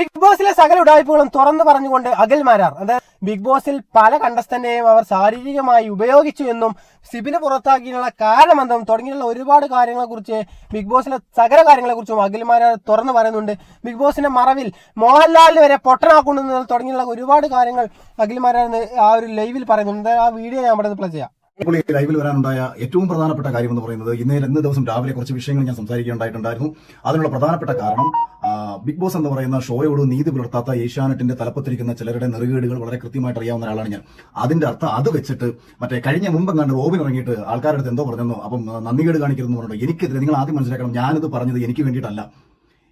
Big ബോസിലെ സകല ഉടായ്പകളും തുറന്നു പറഞ്ഞുകൊണ്ട് അഖിൽ മാരാർ അതായത് ബിഗ് ബോസിൽ പല കണ്ടസ്റ്റന്റെയും അവർ ശാരീരികമായി ഉപയോഗിച്ചു എന്നും സിബിന് പുറത്താക്കിയുള്ള കാരണമെന്നും തുടങ്ങിയുള്ള ഒരുപാട് കാര്യങ്ങളെ കുറിച്ച് ബിഗ് ബോസിലെ സകല കാര്യങ്ങളെ കുറിച്ചും അഖിൽ മാരാർ തുറന്നു പറയുന്നുണ്ട്. ബിഗ് ബോസിന്റെ മറവിൽ മോഹൻലാലിന് വരെ പൊട്ടനാക്കുന്നു തുടങ്ങിയുള്ള ഒരുപാട് കാര്യങ്ങൾ അഖിൽ മാരാർ ആ ഒരു ലൈവിൽ പറയുന്നുണ്ട്. ആ വീഡിയോ ഞാൻ ഇവിടെ പ്ലേ ചെയ്യാം. ഇപ്പോൾ ലൈവിൽ വരാനുണ്ടായ ഏറ്റവും പ്രധാനപ്പെട്ട കാര്യം എന്ന് പറയുന്നത് ഇന്നേ ഇന്ന് ദിവസം രാവിലെ കുറച്ച് വിഷയങ്ങൾ ഞാൻ സംസാരിക്കുകയുണ്ടായിട്ടുണ്ടായിരുന്നു. അതിനുള്ള പ്രധാനപ്പെട്ട കാരണം ബിഗ് ബോസ് എന്ന് പറയുന്ന ഷോയോട് നീതി പുലർത്താത്ത ഏഷ്യാനെറ്റിന്റെ തലപ്പത്തിരിക്കുന്ന ചിലരുടെ നെറുകേടുകൾ വളരെ കൃത്യമായിട്ട് അറിയാവുന്ന ഒരാളാണ് ഞാൻ. അതിന്റെ അർത്ഥം അത് വെച്ചിട്ട് മറ്റേ കഴിഞ്ഞ മുമ്പ് കണ്ട് റോബിൻ ഇറങ്ങിയിട്ട് ആൾക്കാരുടെ എന്തോ പറഞ്ഞെന്നോ അപ്പം നന്ദികേട് കാണിക്കരുതെന്ന് പറഞ്ഞു എനിക്കെതിരെ നിങ്ങൾ ആദ്യം മനസ്സിലാക്കണം ഞാനിത് പറഞ്ഞത് എനിക്ക് വേണ്ടിയിട്ടല്ല.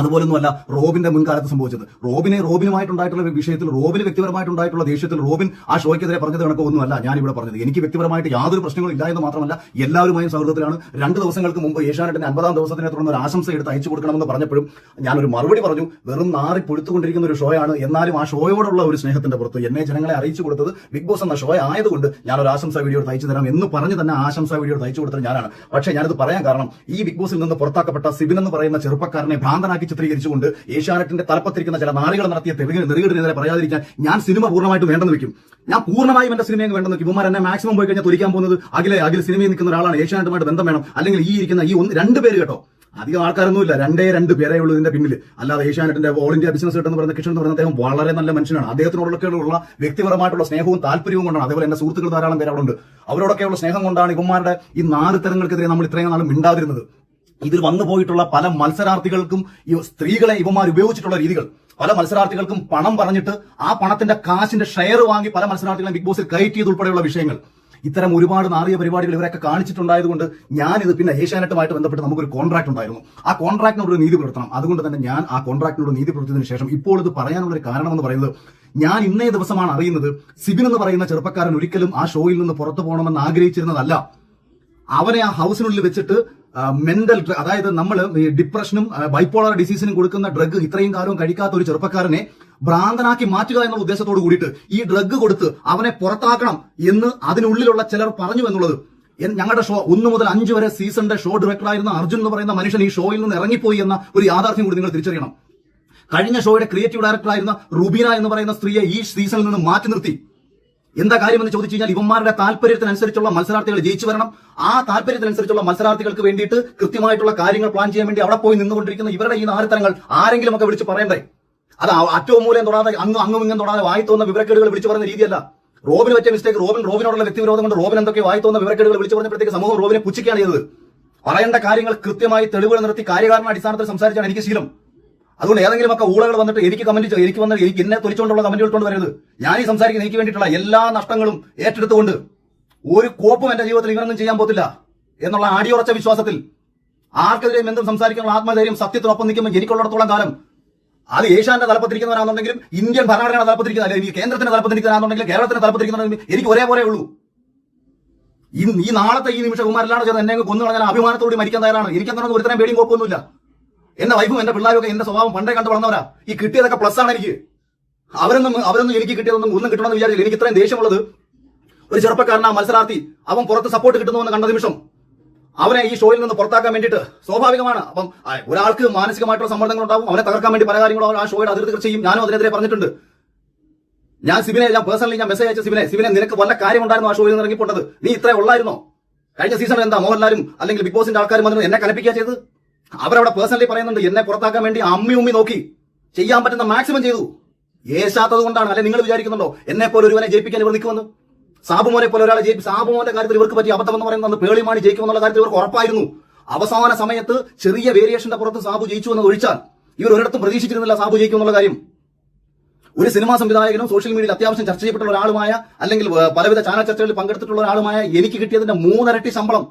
അതുപോലൊന്നുമല്ല റോബിന്റെ മുൻകാലത്ത് സംഭവിച്ചത്. റോബിനെ റോബിനുമായിട്ടുണ്ടായിട്ടുള്ള വിഷയത്തിൽ റോബിന് വ്യക്തിപരമായിട്ടുണ്ടായിട്ടുള്ള ദേഷ്യത്തിൽ റോബിൻ ആ ഷോയ്ക്കെതിരെ പറഞ്ഞത് കണക്കൊന്നുമല്ല ഞാൻ ഇവിടെ പറഞ്ഞത്. എനിക്ക് വ്യക്തിപരമായിട്ട് യാതൊരു പ്രശ്നങ്ങളും ഇല്ല എന്ന് മാത്രമല്ല എല്ലാവരുമായും സൗഹൃദത്തിലാണ്. രണ്ട് ദിവസങ്ങൾക്ക് മുമ്പ് ഏഷ്യാനെറ്റിന്റെ അൻപതാം ദിവസത്തിനെ തുടർന്ന് ഒരു ആശംസ എടുത്ത് അയച്ചു കൊടുക്കണമെന്ന് പറഞ്ഞപ്പോഴും ഞാനൊരു മറുപടി പറഞ്ഞു. വെറും നാറി പൊഴുത്തുകൊണ്ടിരിക്കുന്ന ഒരു ഷോയാണ്. എന്നാലും ആ ഷോയോടുള്ള ഒരു സ്നേഹത്തിന്റെ പുറത്ത് എന്നെ ജനങ്ങളെ അറിയിച്ചു കൊടുത്തത് ബിഗ് ബോസ് എന്ന ഷോ ആയതുകൊണ്ട് ഞാൻ ഒരു ആശംസ വീഡിയോ തയ്ച്ചു തരാം എന്ന് പറഞ്ഞ് തന്നെ ആശംസ വീഡിയോ തയ്ച്ചു കൊടുത്തത് ഞാനാണ്. പക്ഷേ ഞാനിത് പറയാൻ കാരണം ഈ ബിഗ് ബോസിൽ നിന്ന് പുറത്താക്കപ്പെട്ട സിബിൻ എന്ന് പറയുന്ന ചെറുപ്പക്കാരനെ ഭ്രാന്തനാക്കി ചിത്രീകരിച്ചുകൊണ്ട് ഏഷ്യാനെറ്റിന്റെ തലപ്പത്തിരിക്കുന്ന ചില നാളുകൾ നടത്തിയ തെരുവിന് നെറുകെടുന്നെതിരെ പറയാതിരിക്കാൻ ഞാൻ സിനിമ പൂർണമായിട്ട് വേണ്ടെന്ന് വെക്കും ഞാൻ പൂർണമായും എന്റെ സിനിമയെ വേണ്ടെന്ന് വെക്കും ഇവന്മാർ എന്നെ മാക്സിമം പോയി കഴിഞ്ഞാൽ തൊലിക്കാൻ പോകുന്നത് അഖിലെ അഖിൽ സിനിമയിൽ നിൽക്കുന്ന ഒരാളാണ്. ഏഷ്യാനെറ്റുമായിട്ട് ബന്ധം വേണം. അല്ലെങ്കിൽ ഈ ഇരിക്കുന്ന ഈ ഒന്ന് രണ്ട് പേര് കേട്ടോ. അധികം ആൾക്കാരൊന്നുമില്ല. രണ്ടേ രണ്ട് പേരേ ഉള്ളൂ ഇതിന്റെ പിന്നിൽ അല്ലാതെ ഏഷ്യാനെറ്റിന്റെ ഓൾ ഇന്ത്യ ബിസിനസ് എന്ന് പറയുന്ന കിഷൻ എന്ന് പറയുന്ന അദ്ദേഹം വളരെ നല്ല മനുഷ്യനാണ്. അദ്ദേഹത്തിനോടൊക്കെയുള്ള വ്യക്തിപരമായിട്ടുള്ള സ്നേഹവും താല്പര്യവും കൊണ്ടാണ്. അതേപോലെ എന്റെ സുഹൃത്തുക്കൾ ധാരാളം പേര് അവിടെ ഉണ്ട്. അവരോടൊക്കെയുള്ള സ്നേഹം കൊണ്ടാണ് ഇവന്മാരുടെ ഈ നാല് തരങ്ങൾക്കെതിരെ നമ്മൾ ഇത്രയും നാളും മിണ്ടാതിരുന്നത്. ഇതിൽ വന്നു പോയിട്ടുള്ള പല മത്സരാർത്ഥികൾക്കും സ്ത്രീകളെ ഇവമാർ ഉപയോഗിച്ചിട്ടുള്ള രീതികൾ. പല മത്സരാർത്ഥികൾക്കും പണം പറഞ്ഞിട്ട് ആ പണത്തിന്റെ കാശിന്റെ ഷെയർ വാങ്ങി പല മത്സരാർത്ഥികളെ ബിഗ് ബോസിൽ കയറ്റിയത് ഉൾപ്പെടെയുള്ള വിഷയങ്ങൾ. ഇത്തരം ഒരുപാട് നാറിയ പരിപാടികൾ ഇവരൊക്കെ കാണിച്ചിട്ടുണ്ടായതുകൊണ്ട് ഞാനിത് പിന്നെ ഏഷ്യാനെറ്റുമായിട്ട് ബന്ധപ്പെട്ട് നമുക്കൊരു കോൺട്രാക്ട് ഉണ്ടായിരുന്നു. ആ കോൺട്രാക്ടിനോട് ഒരു നീതി പുലർത്തണം. അതുകൊണ്ട് തന്നെ ഞാൻ ആ കോൺട്രാക്ടിനോട് നീതി പുലർത്തിയതിനു ശേഷം ഇപ്പോൾ ഇത് പറയാനുള്ള ഒരു കാരണം എന്ന് പറയുന്നത് ഞാൻ ഇന്നേ ദിവസമാണ് അറിയുന്നത് സിബിൻ എന്ന് പറയുന്ന ചെറുപ്പക്കാരൻ ഒരിക്കലും ആ ഷോയിൽ നിന്ന് പുറത്തു പോകണമെന്ന് ആഗ്രഹിച്ചിരുന്നതല്ല. അവനെ ആ ഹൗസിനുള്ളിൽ വെച്ചിട്ട് മെന്റൽ അതായത് നമ്മൾ ഡിപ്രഷനും ബൈപ്പോളർ ഡിസീസിനും കൊടുക്കുന്ന ഡ്രഗ് ഇത്രയും കാലവും കഴിക്കാത്ത ഒരു ചെറുപ്പക്കാരനെ ഭ്രാന്തനാക്കി മാറ്റുക എന്നുള്ള ഉദ്ദേശത്തോട് കൂടിയിട്ട് ഈ ഡ്രഗ് കൊടുത്ത് അവനെ പുറത്താക്കണം എന്ന് അതിനുള്ളിലുള്ള ചിലർ പറഞ്ഞു എന്നുള്ളത്. ഞങ്ങളുടെ ഷോ ഒന്ന് മുതൽ അഞ്ച് വരെ സീസണിന്റെ ഷോ ഡയറക്ടറായിരുന്ന അർജുൻ എന്ന് പറയുന്ന മനുഷ്യൻ ഈ ഷോയിൽ നിന്ന് ഇറങ്ങിപ്പോയി എന്ന ഒരു യാഥാർത്ഥ്യം കൂടി നിങ്ങൾ തിരിച്ചറിയണം. കഴിഞ്ഞ ഷോയുടെ ക്രിയേറ്റീവ് ഡയറക്ടറായിരുന്ന റുബീന എന്ന് പറയുന്ന സ്ത്രീയെ ഈ സീസണിൽ നിന്ന് മാറ്റി നിർത്തി. എന്താ കാര്യമെന്ന് ചോദിച്ചു കഴിഞ്ഞാൽ ഇവന്മാരുടെ താല്പര്യത്തിനനുസരിച്ചുള്ള മത്സരാർത്ഥികൾ ജയിച്ചു വരണം. ആ താല്പര്യത്തിനനുസരിച്ചുള്ള മത്സരാർത്ഥികൾക്ക് വേണ്ടിയിട്ട് കൃത്യമായിട്ടുള്ള കാര്യങ്ങൾ പ്ലാൻ ചെയ്യാൻ വേണ്ടി അവിടെ പോയി നിന്നുകൊണ്ടിരിക്കുന്ന ഇവരുടെ ഈ നാരത്തരങ്ങൾ ആരെങ്കിലും ഒക്കെ വിളിച്ച് പറയണ്ടേ? അത് അറ്റവും മൂലം തൊടാതെ അങ്ങും അങ്ങും ഇങ്ങും തൊടാതെ വായി തോന്നുന്ന വിവരക്കേടുകൾ വിളിച്ചു പറയുന്ന രീതിയല്ല. റോബിന് പറ്റിയ മിസ്റ്റേക്ക് റോബിൻ റോബിനോടുള്ള വ്യക്തിവിരോധം കൊണ്ട് റോബിൻ എന്തൊക്കെ വായി തോന്നുന്ന വിവരക്കേടുകൾ വിളിച്ചു പറഞ്ഞപ്പോഴത്തേക്ക് സമൂഹം റോബിനെ പുച്ഛിക്കുകയാണ് ചെയ്തത്. പറയേണ്ട കാര്യങ്ങൾ കൃത്യമായി തെളിവുകൾ നിർത്തി കാര്യകാരണ അടിസ്ഥാനത്തിൽ സംസാരിച്ചാണ് എനിക്ക് ശീലം. അതുകൊണ്ട് ഏതെങ്കിലും ഒക്കെ ഊളകൾ വന്നിട്ട് എനിക്ക് കമന്റ് എനിക്ക് വന്ന എനിക്ക് എന്നെ തൊലിച്ചുകൊണ്ടുള്ള കമന്റുകൾ കൊണ്ട് വരരുത് ഞാൻ ഈ സംസാരിക്കുന്ന എനിക്ക് വേണ്ടിയിട്ടുള്ള എല്ലാ നഷ്ടങ്ങളും ഏറ്റെടുത്തുകൊണ്ട് ഒരു കോപ്പും എന്റെ ജീവിതത്തിൽ ഇങ്ങനൊന്നും ചെയ്യാൻ പോത്തില്ല എന്നുള്ള അടിയുറച്ച വിശ്വാസത്തിൽ ആർക്കെതിരെയും എന്തും സംസാരിക്കാനുള്ള ആത്മധൈര്യം സത്യത്തിനൊപ്പം നിൽക്കുമ്പോൾ എനിക്കുള്ളിടത്തോളം കാലം അത് ഏഷ്യാന്റെ തലപ്പത്തിരിക്കുന്നവരാണെന്നുണ്ടെങ്കിലും ഇന്ത്യൻ ഭരണഘടന തലപ്പത്തിരിക്കുന്ന അല്ലെങ്കിൽ കേന്ദ്രത്തിന്റെ തലപ്പത്തിരിക്കുന്നവരാണെന്നുണ്ടെങ്കിലും കേരളത്തിന്റെ തലപ്പത്തിരിക്കുന്നവരാണെങ്കിലും എനിക്ക് ഒരേപോലെ ഉള്ളൂ. ഈ നാളത്തെ ഈ നിമിഷം ചെയ്ത് എന്നെ കൊന്നു കളഞ്ഞാൽ അഭിമാനത്തോടെ മരിക്കാൻ തയ്യാറാണ്. എനിക്ക് ഒരുത്തരം പേടിയും കുഴപ്പമൊന്നുമില്ല എന്റെ വൈഫും എന്റെ പിള്ളേരും ഒക്കെ എന്റെ സ്വഭാവം പണ്ടേ കണ്ടു വളർന്നവരാ. ഈ കിട്ടിയതൊക്കെ പ്ലസ് ആണ് എനിക്ക്. അവരൊന്നും അവരൊന്നും എനിക്ക് കിട്ടിയതൊന്നും ഒന്നും കിട്ടണമെന്ന് വിചാരിച്ചില്ല. എനിക്ക് ഇത്രയും ദേഷ്യമുള്ളത് ഒരു ചെറുപ്പക്കാരനാ മത്സരാർത്ഥി. അവൻ പുറത്ത് സപ്പോർട്ട് കിട്ടുന്നുവെന്ന് കണ്ട നിമിഷം അവനെ ഈ ഷോയിൽ നിന്ന് പുറത്താക്കാൻ വേണ്ടിയിട്ട് സ്വാഭാവികമാണ്. അപ്പം ഒരാൾക്ക് മാനസികമായിട്ടുള്ള സമ്മർദ്ദങ്ങൾ ഉണ്ടാവും അവനെ തകർക്കാൻ വേണ്ടി പല കാര്യങ്ങളും ആ ഷോയുടെ അതിർത്തി ചെയ്യും. ഞാനും അതിനെതിരെ പറഞ്ഞിട്ടുണ്ട്. ഞാൻ സിബിനെ ഞാൻ പേഴ്സണലി ഞാൻ മെസ്സേജ് അയച്ച സിബിനെ സിബിനെ നിനക്ക് വല്ല കാര്യമുണ്ടായിരുന്നു ആ ഷോയിൽ നിന്ന് ഇറങ്ങിപ്പോട്ടത് നീ ഇത്രേ ഉള്ളായിരുന്നോ? കഴിഞ്ഞ സീസണിൽ എന്താ മോഹൻലാലും അല്ലെങ്കിൽ ബിഗ് ബോസിന്റെ ആൾക്കാരും വന്നിട്ട് എന്നെ കലപ്പിക്കുക ചെയ്തത്? അവരവിടെ പേഴ്സണലി പറയുന്നുണ്ട് എന്നെ പുറത്താക്കാൻ വേണ്ടി അമ്മി ഉമ്മി നോക്കി. ചെയ്യാൻ പറ്റുന്ന മാക്സിമം ചെയ്തു. ഏശാത്തത് കൊണ്ടാണ് അല്ലെ നിങ്ങൾ വിചാരിക്കുന്നുണ്ടോ? എന്നെ പോലെ ഒരുവനെ ജയിപ്പിക്കാൻ ഇവർ നിൽക്കുമെന്ന്? സാബുമോനെ പോലെ ഒരാളെ ജയിപ്പി സാബുമോന്റെ കാര്യത്തിൽ ഇവർക്ക് പറ്റിയ അബദ്ധം എന്ന് പറയുന്നത് പേളിമാണി ജയിക്കുമെന്നുള്ള കാര്യത്തിൽ ഇവർക്ക് ഉറപ്പായിരുന്നു. അവസാന സമയത്ത് ചെറിയ വേരിയേഷന്റെ പുറത്ത് സാബു ജയിച്ചു എന്ന് ഒഴിച്ചാൽ ഇവർ ഒരിടത്തും പ്രതീക്ഷിച്ചിരുന്നില്ല സാബു ജയിക്കുമെന്നുള്ള കാര്യം. ഒരു സിനിമാ സംവിധായകനും സോഷ്യൽ മീഡിയയിൽ അത്യാവശ്യം ചർച്ച ചെയ്യപ്പെട്ടുള്ള ഒരാളുമായ അല്ലെങ്കിൽ പലവിധ ചാനൽ ചർച്ചകളിൽ പങ്കെടുത്തിട്ടുള്ള ഒരാളുമായ എനിക്ക് കിട്ടിയതിന്റെ മൂന്നരട്ടി ശമ്പളം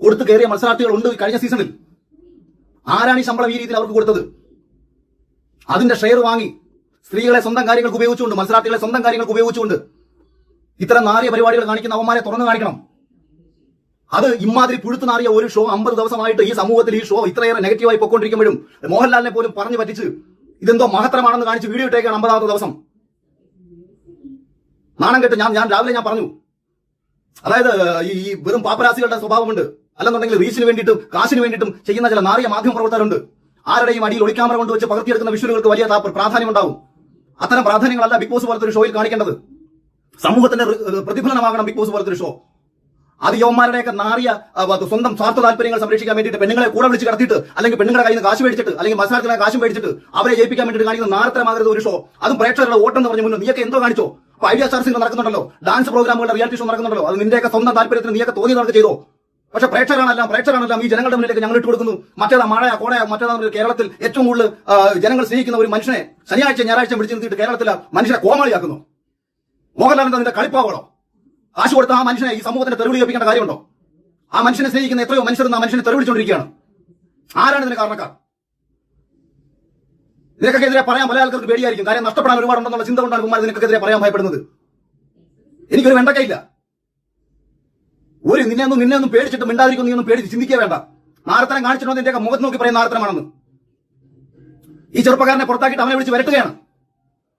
കൊടുത്തു കയറിയ മത്സരാർത്ഥികൾ ഉണ്ട് കഴിഞ്ഞ സീസണിൽ ആരാണ് ഈ ശമ്പളം ഈ രീതിയിൽ അവർക്ക് കൊടുത്തത്? അതിന്റെ ഷെയർ വാങ്ങി സ്ത്രീകളെ സ്വന്തം കാര്യങ്ങൾക്ക് ഉപയോഗിച്ചുകൊണ്ട് മത്സരാർത്ഥികളെ സ്വന്തം കാര്യങ്ങൾക്ക് ഉപയോഗിച്ചുകൊണ്ട് ഇത്തരം നാറിയ പരിപാടികൾ കാണിക്കുന്ന അവന്മാരെ തുറന്നു കാണിക്കണം. അത് ഇമാതിരി പുഴുത്തു നാറിയ ഒരു ഷോ അമ്പത് ദിവസമായിട്ട് ഈ സമൂഹത്തിൽ ഈ ഷോ ഇത്രയേറെ നെഗറ്റീവായി പൊയ്ക്കൊണ്ടിരിക്കുമ്പോഴും മോഹൻലാലിനെ പോലും പറഞ്ഞു പറ്റിച്ച് ഇതെന്തോ മഹത്തരമാണെന്ന് കാണിച്ച് വീഡിയോ ഇട്ടേക്കാണ് അമ്പതാമത്തെ ദിവസം. നാണം കെട്ട് ഞാൻ ഞാൻ രാവിലെ ഞാൻ പറഞ്ഞു. അതായത് ഈ വെറും പാപ്പരാസികളുടെ സ്വഭാവമുണ്ട്. അല്ലെന്നുണ്ടെങ്കിൽ റീച്ചിന് വേണ്ടിയിട്ടും കാശിന് വേണ്ടിയിട്ടും ചെയ്യുന്ന ചില നാറിയ മാധ്യമ പ്രവർത്തകരുണ്ട്. ആരുടെയും അടിയിൽ ഒളിക്യാമറ കൊണ്ട് വെച്ച് പകർത്തിയെടുക്കുന്ന വിഷ്വലുകൾക്ക് വലിയ പ്രാധാന്യം ഉണ്ടാവും അത്തരം പ്രാധാന്യങ്ങളല്ല ബിഗ് ബോസ് പോലത്തെ ഒരു ഷോയിൽ കാണിക്കേണ്ടത്. സമൂഹത്തിന്റെ പ്രതിഫലനമാകണം ബിഗ് ബോസ് പോലത്തെ ഒരു ഷോ. അത് യവന്മാരുടെയൊക്കെ നാറിയ സ്വന്തം സ്വാർത്ഥ താല്പര്യങ്ങൾ സംരക്ഷിക്കാൻ വേണ്ടിയിട്ട് പെണ്ണുങ്ങളെ കൂടെ വിളിച്ച് കടത്തിയിട്ട് അല്ലെങ്കിൽ പെണ്ണുങ്ങളുടെ കയ്യിൽ നിന്ന് കാശ് മേടിച്ചിട്ട് അല്ലെങ്കിൽ മത്സരത്തിലെ കാശ് മേടിച്ചിട്ട് അവരെ ജയിപ്പിക്കാൻ വേണ്ടിയിട്ട് കാണിക്കുന്ന നാരത്തരമാകരുത് ഒരു ഷോ. അതും പ്രേക്ഷകരുടെ ഓട്ടം പറഞ്ഞു മുന്നേ നീയൊക്കെ എന്തോ കാണിച്ചോ? ഐഡിയ സ്റ്റാർസിംഗ് നടക്കുന്നുണ്ടല്ലോ. ഡാൻസ് പ്രോഗ്രാമുകളുടെ റിയാലിറ്റി ഷോ നടക്കുന്നുണ്ടല്ലോ. അത് നിന്റെയൊക്കെ സ്വന്തം താല്പര്യത്തിന് നീയൊക്കെ തോന്നി നടക്കുക ചെയ്തോ? പക്ഷെ പ്രേക്ഷകരാണെല്ലാം പ്രേക്ഷകരാണെല്ലാം ഈ ജനങ്ങളുടെ മുന്നിലേക്ക് ഞങ്ങൾ ഇട്ട് കൊടുക്കുന്നു മറ്റേതാ മഴയാ കോടയാ മറ്റേതാ കേരളത്തിൽ ഏറ്റവും കൂടുതൽ ജനങ്ങൾ സ്നേഹിക്കുന്ന ഒരു മനുഷ്യനെ ശനിയാഴ്ച ഞായറാഴ്ച പിടിച്ചു നിർത്തിയിട്ട് കേരളത്തിലെ മനുഷ്യനെ കോമാളിയാക്കുന്നു. മോഹൻലാൽ എന്താ നിന്റെ കളിപ്പാവളോ? കാശ് കൊടുത്ത ആ മനുഷ്യനെ ഈ സമൂഹത്തിന്റെ തെരുവിളി കേൾപ്പിക്കേണ്ട കാര്യമുണ്ടോ? ആ മനുഷ്യനെ സ്നേഹിക്കുന്ന എത്രയോ മനുഷ്യർ ആ മനുഷ്യനെ തെരുവിളിച്ചുകൊണ്ടിരിക്കുകയാണ് ആരാണ് ഇതിന് കാരണക്കാർ? എതിരെ പറയാൻ പല ആൾക്കാർക്ക് പേടിയായിരിക്കും. കാര്യം നഷ്ടപ്പെടാൻ ഒരുപാടുണ്ടെന്നുള്ള ചിന്ത കൊണ്ടാണ് കുമാർ നിനക്കെതിരെ പറയാൻ ഭയപ്പെടുന്നത്. എനിക്കൊരു വെണ്ടക്കയില്ല. ഒരു നിന്നെ ഒന്നും നിന്നെ ഒന്നും പേടിച്ചിട്ട് മിണ്ടാതിരിക്കും നീ ഒന്നും പേടിച്ച് ചിന്തിക്കുക വേണ്ട. നാരത്തനം കാണിച്ചിട്ടോ നിന്റെ മുഖത്ത് നോക്കി പറയുന്ന നാരത്തനമാണെന്ന്. ഈ ചെറുപ്പക്കാരനെ പുറത്താക്കിയിട്ട് അവനെ വിളിച്ച് വരട്ടുകയാണ്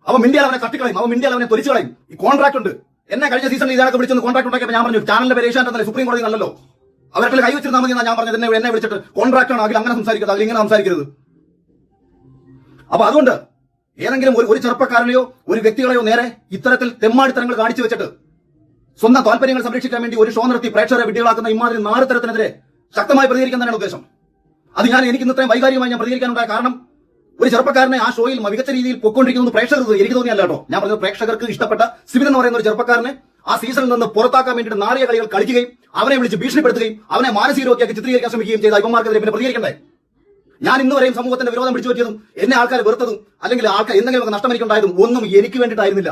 അവൻ മിണ്ടിയാൽ അവനെ കട്ടിക്കളയും അവൻ മിണ്ടിയാൽ അവനെ തൊലിച്ചു കളയും. ഈ കോൺട്രാക്ട് ഉണ്ട്. എന്നെ കഴിഞ്ഞ സീസണിൽ ഇതൊക്കെ വിളിച്ചൊന്ന് കോൺട്രാക്ട് ഉണ്ടാക്കിയപ്പോൾ ഞാൻ പറഞ്ഞു ചാനലിന്റെ പേര് ഏഷ്യാനെന്നല്ലേ സുപ്രീം കോടതി നല്ലല്ലോ അവരുടെ കൈ വെച്ചിരുന്നാൽ മതി ഞാൻ പറഞ്ഞത്. എന്നെ എന്നെ വിളിച്ചിട്ട് കോൺട്രാക്ട് ആണ്. അതിൽ അങ്ങനെ സംസാരിക്കരുത്. അതിൽ ഇങ്ങനെ സംസാരിക്കരുത്. അപ്പൊ അതുകൊണ്ട് ഏതെങ്കിലും ഒരു ചെറുപ്പക്കാരനെയോ ഒരു വ്യക്തികളെയോ നേരെ ഇത്തരത്തിൽ തെമ്മാടിത്തരങ്ങൾ കാണിച്ചു വെച്ചിട്ട് സ്വന്തം താല്പര്യങ്ങൾ സംരക്ഷിക്കാൻ വേണ്ടി ഒരു ഷോ നടത്തി പ്രേക്ഷകരെ വിഡ്ഢികളാക്കുന്ന ഇമാതിരി നാല് തരത്തിനെതിരെ ശക്തമായി പ്രതികരിക്കാൻ തന്നെയാണ് ഉദ്ദേശം. അത് ഞാൻ എനിക്ക് ഇന്നത്രയും വൈകാരികമായി ഞാൻ പ്രതികരിക്കാനുണ്ടായ കാരണം ഒരു ചെറുപ്പക്കാരനെ ആ ഷോയിൽ മികച്ച രീതിയിൽ പൊക്കൊണ്ടിരിക്കുന്നത് പ്രേക്ഷകർക്ക് എനിക്ക് തോന്നിയല്ല കേട്ടോ. ഞാൻ പറഞ്ഞത് പ്രേക്ഷകർക്ക് ഇഷ്ടപ്പെട്ട സിബിൻ എന്ന് പറയുന്ന ഒരു ചെറുപ്പക്കാരനെ ആ സീസണിൽ നിന്ന് പുറത്താക്കാൻ വേണ്ടിയിട്ട് നാറിയ കളികൾ കളിക്കുകയും അവനെ വിളിച്ച് ഭീഷണിപ്പെടുത്തുകയും അവനെ മാനസിക രോഗിയാക്കി ചിത്രീകരിക്കാൻ ശ്രമിക്കുകയും ചെയ്ത അയ്യന്മാർക്കെതിരെ പിന്നെ പ്രതികരിക്കണ്ടേ? ഞാൻ ഇന്ന് വരെയും സമൂഹത്തിന്റെ വിരോധം പിടിച്ചു പറ്റിയതും എന്നെ ആൾക്കാർ വെറുത്തതും അല്ലെങ്കിൽ ആൾക്കാർ എന്തെങ്കിലും നഷ്ടം എനിക്കുണ്ടായതും ഒന്നും എനിക്ക് വേണ്ടിയിട്ടായിരുന്നില്ല.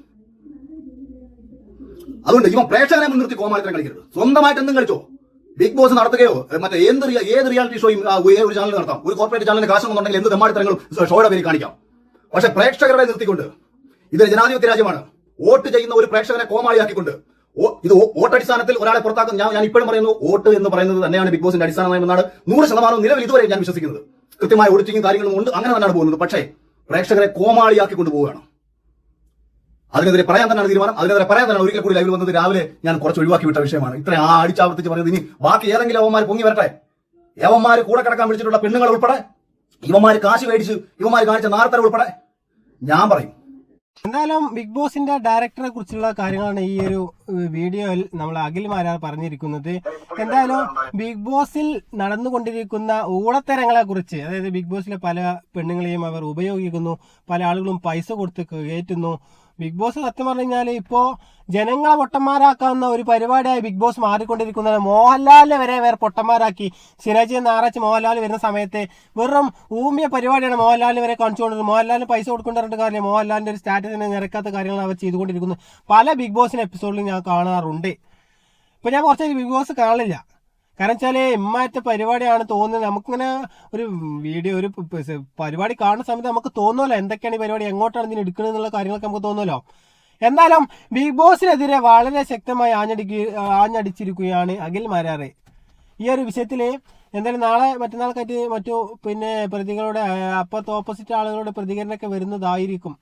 അതുകൊണ്ട് ഇവൻ പ്രേക്ഷകരെ മുൻനിർത്തി കോമാളിത്തരം കളിക്കരുത്. സ്വന്തമായിട്ട് എന്തും കളിച്ചോ? ബിഗ് ബോസ് നടത്തുകയോ മറ്റേ എന്ത് ഏത് റിയാലിറ്റി ഷോയും ഒരു ചാനൽ നടത്താം. ഒരു കോർപ്പറേറ്റ് ചാനലിന് കാശുണ്ടെങ്കിൽ എന്ത് തെമ്മാടിത്തരങ്ങളും ഷോയുടെ പേര് കാണിക്കാം. പക്ഷെ പ്രേക്ഷകരെ നിർത്തിക്കൊണ്ട് ഇത് ജനാധിപത്യ രാജ്യമാണ്. വോട്ട് ചെയ്യുന്ന ഒരു പ്രേക്ഷകനെ കോമാളിയാക്കിക്കൊണ്ട് ഇത് വോട്ട് വോട്ടടിസ്ഥാനത്തിൽ ഒരാളെ പുറത്താക്കും. ഞാൻ ഞാൻ ഇപ്പോഴും പറയുന്നു വോട്ട് എന്ന് പറയുന്നത് തന്നെയാണ് ബിഗ് ബോസിന്റെ അടിസ്ഥാന നൂറ് ശതമാനം നിലവിൽ ഇതുവരെ ഞാൻ വിശ്വസിക്കുന്നത്. കൃത്യമായ ഒളിച്ചിങ്ങും കാര്യങ്ങളും ഉണ്ട് അങ്ങനെ തന്നെയാണ് പോകുന്നത്. പക്ഷേ പ്രേക്ഷകരെ കോമാളിയാക്കി കൊണ്ടുപോവുകയാണ് അതിനെതിരെ പറയാൻ തന്നെയാണ് തീരുമാനം. അതിനെതിരെ പറയാൻ തന്നെയാണ് ഒരിക്കൽ കൂടി ലൈവിൽ വന്നത്. രാവിലെ ഞാൻ കുറച്ച് ഒഴിവാക്കി വിട്ട വിഷയമാണ്. ഇത്ര ആ അടിച്ചാവർത്തിച്ച് പറയുന്നത് ഇനി ബാക്കി ഏതെങ്കിലും അവന്മാർ പൊങ്ങി വരട്ടെ? യവന്മാർ കൂടെ കിടക്കാൻ വിളിച്ചിട്ടുള്ള പെണ്ണുങ്ങൾ ഉൾപ്പെടെ? ഇവന്മാർ കാശ് മേടിച്ച് ഇവന്മാർ കാണിച്ച നാർത്തര ഉൾപ്പെടെ? ഞാൻ പറയും. എന്തായാലും ബിഗ് ബോസിന്റെ ഡയറക്ടറെ കുറിച്ചുള്ള കാര്യങ്ങളാണ് ഈ ഒരു വീഡിയോയിൽ നമ്മൾ അഖിൽമാരാർ പറഞ്ഞിരിക്കുന്നത്. എന്തായാലും ബിഗ് ബോസിൽ നടന്നുകൊണ്ടിരിക്കുന്ന ഊളത്തരങ്ങളെ കുറിച്ച് അതായത് ബിഗ് ബോസിലെ പല പെണ്ണുങ്ങളെയും അവർ ഉപയോഗിക്കുന്നു പല ആളുകളും പൈസ കൊടുത്ത് കയറ്റുന്നു ബിഗ് ബോസ് സത്യം പറഞ്ഞു കഴിഞ്ഞാൽ ഇപ്പോൾ ജനങ്ങളെ പൊട്ടന്മാരാക്കാവുന്ന ഒരു പരിപാടിയായി ബിഗ് ബോസ് മാറിക്കൊണ്ടിരിക്കുന്നത്. മോഹൻലാലിനെ വരെ വേറെ പൊട്ടന്മാരാക്കി. സിനജി ഞായറാഴ്ച മോഹൻലാൽ വരുന്ന സമയത്ത് വെറും ഊമിയ പരിപാടിയാണ് മോഹൻലാലിന് വരെ കാണിച്ചുകൊണ്ടിരുന്നത് മോഹൻലാലിന് പൈസ കൊടുക്കേണ്ട കാര്യം മോഹൻലാലിന്റെ ഒരു സ്റ്റാറ്റസിനെ നിരക്കാത്ത കാര്യങ്ങൾ അവർ ചെയ്തുകൊണ്ടിരിക്കുന്നു പല ബിഗ് ബോസിന് എപ്പിസോഡിലും ഞാൻ കാണാറുണ്ട്. ഇപ്പോൾ ഞാൻ കുറച്ച് ബിഗ് ബോസ് കാണില്ല കാരണം വെച്ചാൽ ഇമ്മാറ്റ പരിപാടിയാണ് തോന്നുന്നത്. നമുക്കിങ്ങനെ ഒരു വീഡിയോ ഒരു പരിപാടി കാണുന്ന സമയത്ത് നമുക്ക് തോന്നുമല്ലോ എന്തൊക്കെയാണ് ഈ പരിപാടി എങ്ങോട്ടാണ് ഇതിന് എടുക്കുന്നത് എന്നുള്ള കാര്യങ്ങളൊക്കെ നമുക്ക് തോന്നുമല്ലോ എന്നാലും ബിഗ് ബോസിനെതിരെ വളരെ ശക്തമായി ആഞ്ഞടിക്കുക ആഞ്ഞടിച്ചിരിക്കുകയാണ് അഖിൽ മാരാറ്. ഈ ഒരു വിഷയത്തിൽ എന്തായാലും നാളെ മറ്റന്നാൾക്കായിട്ട് മറ്റു പിന്നെ പ്രതികളുടെ അപ്പുറത്ത് ഓപ്പോസിറ്റ് ആളുകളുടെ പ്രതികരണമൊക്കെ വരുന്നതായിരിക്കും.